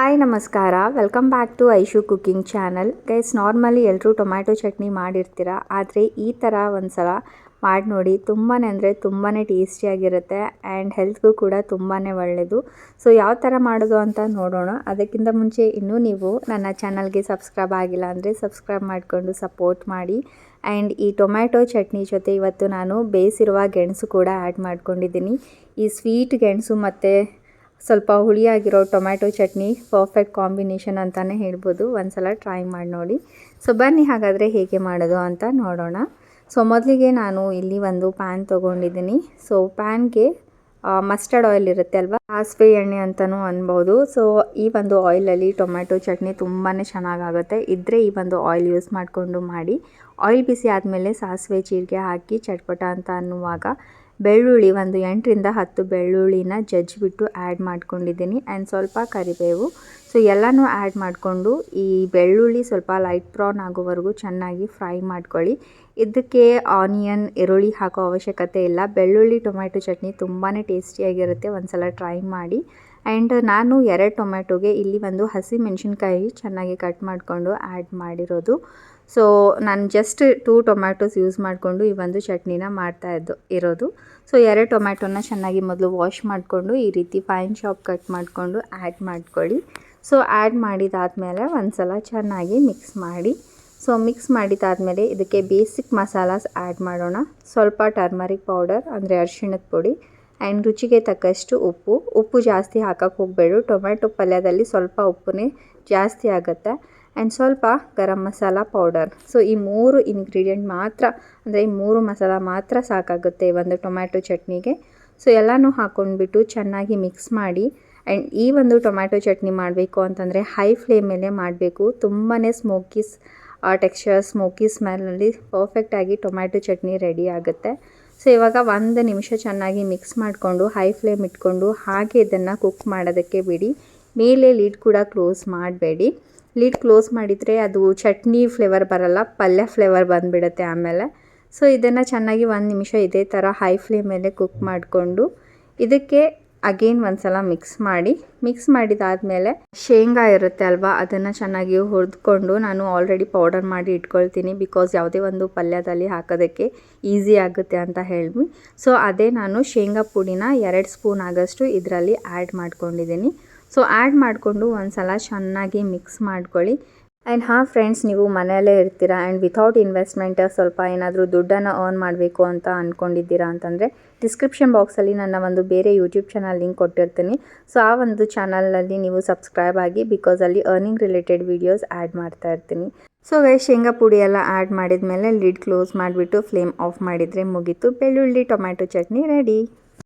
Hi ನಮಸ್ಕಾರ. Welcome back to Aishu cooking channel guys normally ಎಲ್ಲರೂ tomato chutney ಮಾಡಿರ್ತೀರ? ಆದರೆ ಈ ಥರ ಒಂದು ಸಲ ಮಾಡಿ ನೋಡಿ ತುಂಬಾ ಅಂದರೆ ತುಂಬಾ ಟೇಸ್ಟಿಯಾಗಿರುತ್ತೆ ಆ್ಯಂಡ್ ಹೆಲ್ತ್ಗೂ ಕೂಡ ತುಂಬಾ ಒಳ್ಳೆಯದು ಸೊ ಯಾವ ಥರ ಮಾಡೋದು ಅಂತ ನೋಡೋಣ. ಅದಕ್ಕಿಂತ ಮುಂಚೆ ಇನ್ನೂ ನೀವು ನನ್ನ ಚಾನಲ್ಗೆ ಸಬ್ಸ್ಕ್ರೈಬ್ ಆಗಿಲ್ಲ ಅಂದರೆ ಸಬ್ಸ್ಕ್ರೈಬ್ ಮಾಡಿಕೊಂಡು ಸಪೋರ್ಟ್ ಮಾಡಿ. ಆ್ಯಂಡ್ ಈ ಟೊಮ್ಯಾಟೊ ಚಟ್ನಿ ಜೊತೆ ಇವತ್ತು ನಾನು ಬೇಯಿಸಿರುವ ಗೆಣಸು ಕೂಡ ಆ್ಯಡ್ ಮಾಡ್ಕೊಂಡಿದ್ದೀನಿ. ಈ ಸ್ವೀಟ್ ಗೆಣಸು ಮತ್ತು ಸ್ವಲ್ಪ ಹುಳಿಯಾಗಿರೋ ಟೊಮ್ಯಾಟೊ ಚಟ್ನಿ ಪರ್ಫೆಕ್ಟ್ ಕಾಂಬಿನೇಷನ್ ಅಂತಲೇ ಹೇಳ್ಬೋದು. ಒಂದು ಸಲ ಟ್ರೈ ಮಾಡಿ ನೋಡಿ. ಸೊ ಬನ್ನಿ ಹಾಗಾದರೆ ಹೇಗೆ ಮಾಡೋದು ಅಂತ ನೋಡೋಣ. ಸೊ ಮೊದಲಿಗೆ ನಾನು ಇಲ್ಲಿ ಒಂದು ಪ್ಯಾನ್ ತೊಗೊಂಡಿದ್ದೀನಿ. ಸೊ ಪ್ಯಾನ್ಗೆ ಮಸ್ಟರ್ಡ್ ಆಯಿಲ್ ಇರುತ್ತೆ ಅಲ್ವಾ? ಸಾಸಿವೆ ಎಣ್ಣೆ ಅಂತಲೂ ಅನ್ಬೋದು. ಸೊ ಈ ಒಂದು ಆಯಿಲಲ್ಲಿ ಟೊಮ್ಯಾಟೊ ಚಟ್ನಿ ತುಂಬಾ ಚೆನ್ನಾಗಾಗುತ್ತೆ. ಇದ್ದರೆ ಈ ಒಂದು ಆಯಿಲ್ ಯೂಸ್ ಮಾಡಿಕೊಂಡು ಮಾಡಿ. ಆಯಿಲ್ ಬಿಸಿ ಆದಮೇಲೆ ಸಾಸಿವೆ ಜೀರಿಗೆ ಹಾಕಿ, ಚಟ್ಪಟ ಅಂತ ಅನ್ನುವಾಗ ಬೆಳ್ಳುಳ್ಳಿ ಒಂದು ಎಂಟರಿಂದ ಹತ್ತು ಬೆಳ್ಳುಳ್ಳಿನ ಜಜ್ಜಿಬಿಟ್ಟು ಆ್ಯಡ್ ಮಾಡ್ಕೊಂಡಿದ್ದೀನಿ. ಆ್ಯಂಡ್ ಸ್ವಲ್ಪ ಕರಿಬೇವು. ಸೊ ಎಲ್ಲನೂ ಆ್ಯಡ್ ಮಾಡಿಕೊಂಡು ಈ ಬೆಳ್ಳುಳ್ಳಿ ಸ್ವಲ್ಪ ಲೈಟ್ ಬ್ರೌನ್ ಆಗೋವರೆಗೂ ಚೆನ್ನಾಗಿ ಫ್ರೈ ಮಾಡ್ಕೊಳ್ಳಿ. ಇದಕ್ಕೆ ಆನಿಯನ್ ಈರುಳ್ಳಿ ಹಾಕೋ ಅವಶ್ಯಕತೆ ಇಲ್ಲ. ಬೆಳ್ಳುಳ್ಳಿ ಟೊಮ್ಯಾಟೊ ಚಟ್ನಿ ತುಂಬಾ ಟೇಸ್ಟಿಯಾಗಿರುತ್ತೆ ಒಂದು ಸಲ ಟ್ರೈ ಮಾಡಿ. ಆ್ಯಂಡ್ ನಾನು ಎರಡು ಟೊಮ್ಯಾಟೊಗೆ ಇಲ್ಲಿ ಒಂದು ಹಸಿ ಮೆಣಸಿನ್ಕಾಯಿ ಚೆನ್ನಾಗಿ ಕಟ್ ಮಾಡಿಕೊಂಡು ಆ್ಯಡ್ ಮಾಡಿರೋದು. ಸೊ ನಾನು ಜಸ್ಟ್ ಟೂ ಟೊಮ್ಯಾಟೊಸ್ ಯೂಸ್ ಮಾಡಿಕೊಂಡು ಈ ಒಂದು ಚಟ್ನಿನ ಮಾಡ್ತಾ ಇದ್ದು, ಇರೋದು. ಸೊ ಎರಡು ಟೊಮ್ಯಾಟೊನ ಚೆನ್ನಾಗಿ ಮೊದಲು ವಾಶ್ ಮಾಡಿಕೊಂಡು ಈ ರೀತಿ ಫೈನ್ ಶಾಪ್ ಕಟ್ ಮಾಡಿಕೊಂಡು ಆ್ಯಡ್ ಮಾಡ್ಕೊಳ್ಳಿ. ಸೊ ಆ್ಯಡ್ ಮಾಡಿದಾದಮೇಲೆ ಒಂದು ಸಲ ಚೆನ್ನಾಗಿ ಮಿಕ್ಸ್ ಮಾಡಿ. ಸೊ ಮಿಕ್ಸ್ ಮಾಡಿದಾದಮೇಲೆ ಇದಕ್ಕೆ ಬೇಸಿಕ್ ಮಸಾಲಾಸ್ ಆ್ಯಡ್ ಮಾಡೋಣ. ಸ್ವಲ್ಪ ಟರ್ಮರಿಕ್ ಪೌಡರ್ ಅಂದರೆ ಅರಿಶಿಣದ ಪುಡಿ. ಆ್ಯಂಡ್ ರುಚಿಗೆ ತಕ್ಕಷ್ಟು ಉಪ್ಪು. ಉಪ್ಪು ಜಾಸ್ತಿ ಹಾಕಕ್ಕೆ ಹೋಗಬೇಡು ಟೊಮೆಟೊ ಪಲ್ಯದಲ್ಲಿ ಸ್ವಲ್ಪ ಉಪ್ಪುನೇ ಜಾಸ್ತಿ ಆಗುತ್ತೆ. ಆ್ಯಂಡ್ ಸ್ವಲ್ಪ ಗರಂ ಮಸಾಲ ಪೌಡರ್ ಸೊ ಈ ಮೂರು ಇಂಗ್ರೀಡಿಯೆಂಟ್ ಮಾತ್ರ, ಅಂದರೆ ಈ ಮೂರು ಮಸಾಲ ಮಾತ್ರ ಸಾಕಾಗುತ್ತೆ ಒಂದು ಟೊಮ್ಯಾಟೊ ಚಟ್ನಿಗೆ. ಸೊ ಎಲ್ಲನೂ ಹಾಕ್ಕೊಂಡ್ಬಿಟ್ಟು ಚೆನ್ನಾಗಿ ಮಿಕ್ಸ್ ಮಾಡಿ. ಆ್ಯಂಡ್ ಈ ಒಂದು ಟೊಮ್ಯಾಟೊ ಚಟ್ನಿ ಮಾಡಬೇಕು ಅಂತಂದರೆ ಹೈ ಫ್ಲೇಮ್ ಮೇಲೆ ಮಾಡಬೇಕು. ತುಂಬಾ ಸ್ಮೋಕೀಸ್ ಟೆಕ್ಸ್ಚರ್ ಸ್ಮೋಕಿ ಸ್ಮೆಲ್ನಲ್ಲಿ ಪರ್ಫೆಕ್ಟಾಗಿ ಟೊಮ್ಯಾಟೊ ಚಟ್ನಿ ರೆಡಿ ಆಗುತ್ತೆ. ಸೊ ಇವಾಗ ಒಂದು ನಿಮಿಷ ಚೆನ್ನಾಗಿ ಮಿಕ್ಸ್ ಮಾಡಿಕೊಂಡು ಹೈ ಫ್ಲೇಮ್ ಇಟ್ಕೊಂಡು, ಹಾಗೆ ಇದನ್ನು ಕುಕ್ ಮಾಡೋದಕ್ಕೆ ಬಿಡಿ. ಮೇಲೆ ಲೀಡ್ ಕೂಡ ಕ್ಲೋಸ್ ಮಾಡಬೇಡಿ. ಲೀಡ್ ಕ್ಲೋಸ್ ಮಾಡಿದರೆ ಅದು ಚಟ್ನಿ ಫ್ಲೇವರ್ ಬರಲ್ಲ, ಪಲ್ಯ ಫ್ಲೇವರ್ ಬಂದುಬಿಡುತ್ತೆ ಆಮೇಲೆ. ಸೊ ಇದನ್ನು ಚೆನ್ನಾಗಿ ಒಂದು ನಿಮಿಷ ಇದೇ ಥರ ಹೈ ಫ್ಲೇಮ್ ಮೇಲೆ ಕುಕ್ ಮಾಡಿಕೊಂಡು, ಇದಕ್ಕೆ ಅಗೇನ್ ಒಂದ್ಸಲ ಮಿಕ್ಸ್ ಮಾಡಿ. ಮಿಕ್ಸ್ ಮಾಡಿದಾದ್ಮೇಲೆ ಶೇಂಗಾ ಇರುತ್ತೆ ಅಲ್ವಾ? ಅದನ್ನು ಚೆನ್ನಾಗಿ ಹುರಿದ್ಕೊಂಡು ನಾನು ಆಲ್ರೆಡಿ ಪೌಡರ್ ಮಾಡಿ ಇಟ್ಕೊಳ್ತೀನಿ ಬಿಕಾಸ್ ಯಾವುದೇ ಒಂದು ಪಲ್ಯದಲ್ಲಿ ಹಾಕೋದಕ್ಕೆ ಈಸಿ ಆಗುತ್ತೆ ಅಂತ ಹೇಳಿ ಸೊ ಅದೇ ನಾನು ಶೇಂಗಾ ಪುಡಿನ ಎರಡು ಸ್ಪೂನ್ ಆಗೋಷ್ಟು ಇದರಲ್ಲಿ ಆ್ಯಡ್ ಮಾಡ್ಕೊಂಡಿದ್ದೀನಿ. ಸೊ ಆ್ಯಡ್ ಮಾಡಿಕೊಂಡು ಒಂದು ಸಲ ಚೆನ್ನಾಗಿ ಮಿಕ್ಸ್ ಮಾಡ್ಕೊಳ್ಳಿ. ಆ್ಯಂಡ್ ಹಾಂ ಫ್ರೆಂಡ್ಸ್ ನೀವು ಮನೆಯಲ್ಲೇ ಇರ್ತೀರಾ? ಆ್ಯಂಡ್ ವಿಥೌಟ್ ಇನ್ವೆಸ್ಟ್ಮೆಂಟ್ ಸ್ವಲ್ಪ ಏನಾದರೂ ದುಡ್ಡನ್ನು ಅರ್ನ್ ಮಾಡಬೇಕು ಅಂತ ಅಂದ್ಕೊಂಡಿದ್ದೀರಾ ಅಂತಂದರೆ ಡಿಸ್ಕ್ರಿಪ್ಷನ್ ಬಾಕ್ಸಲ್ಲಿ ನನ್ನ ಒಂದು ಬೇರೆ ಯೂಟ್ಯೂಬ್ ಚಾನಲ್ ಲಿಂಕ್ ಕೊಟ್ಟಿರ್ತೀನಿ. ಸೊ ಆ ಒಂದು ಚಾನಲಲ್ಲಿ ನೀವು ಸಬ್ಸ್ಕ್ರೈಬ್ ಆಗಿ ಬಿಕಾಸ್ ಅಲ್ಲಿ ಅರ್ನಿಂಗ್ ರಿಲೇಟೆಡ್ ವೀಡಿಯೋಸ್ ಆ್ಯಡ್ ಮಾಡ್ತಾ ಇರ್ತೀನಿ. ಸೊ ವೇಸ್ಟ್ ಶೇಂಗಾ ಪುಡಿ ಎಲ್ಲ ಆ್ಯಡ್ ಮಾಡಿದ ಮೇಲೆ ಲಿಡ್ ಕ್ಲೋಸ್ ಮಾಡಿಬಿಟ್ಟು ಫ್ಲೇಮ್ ಆಫ್ ಮಾಡಿದರೆ ಮುಗೀತು. ಬೆಳ್ಳುಳ್ಳಿ ಟೊಮ್ಯಾಟೊ ಚಟ್ನಿ ರೆಡಿ